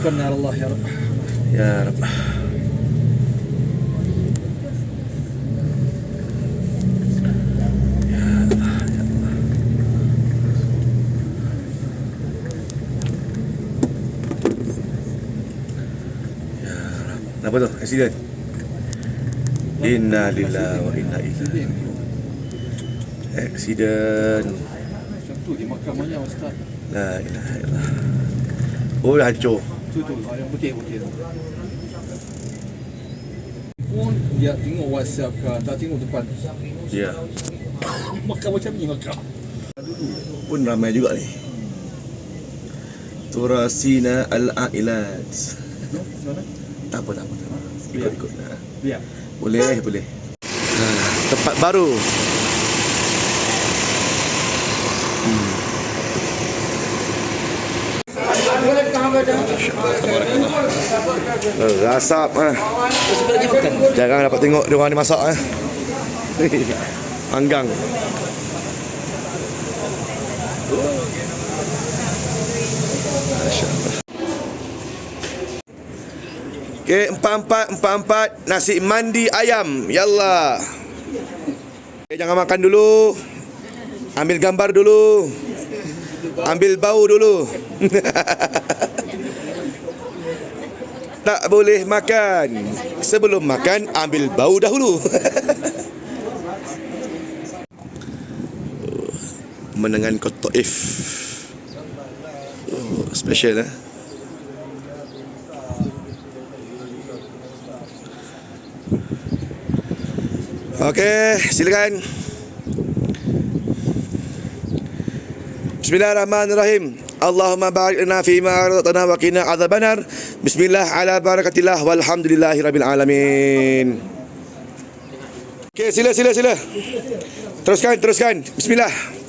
توكلنا على الله يا رب Ya Rab. Ya Allah, ya Allah. Ya Rab. Apa tu? Accident? Inna lillahi wa inna ilaihi Accident. Macam tu di makam banyak ustaz La ilaha illallah. Oh, dah hancur. Tu tu ah, yang putih-putih tu pun dia tengok whatsapp ke tak tengok depan Ya. makam macam ni makam pun ramai juga ni. Turasina al-ailat. Tak apa, tak apa. Tak apa. Ikut, ikut. Biar Boleh, boleh. Ha, tempat baru. Hmm. Rasap ah. Jarang dapat tengok dia orang ni masak ah. Anggang. Okey, empat-empat, empat-empat nasi mandi ayam. Yallah. Okay, jangan makan dulu. Ambil gambar dulu. Ambil bau dulu. tak boleh makan. Sebelum makan, ambil bau dahulu. Menengan Kotoif. Oh, special eh. Okey, silakan. Bismillahirrahmanirrahim. Allahumma barik lana fi ma razaqtana wa qina adzabannar. Bismillah ala barakatillah walhamdulillahirabbil alamin. Okey, sila sila sila. Teruskan, teruskan. Bismillah.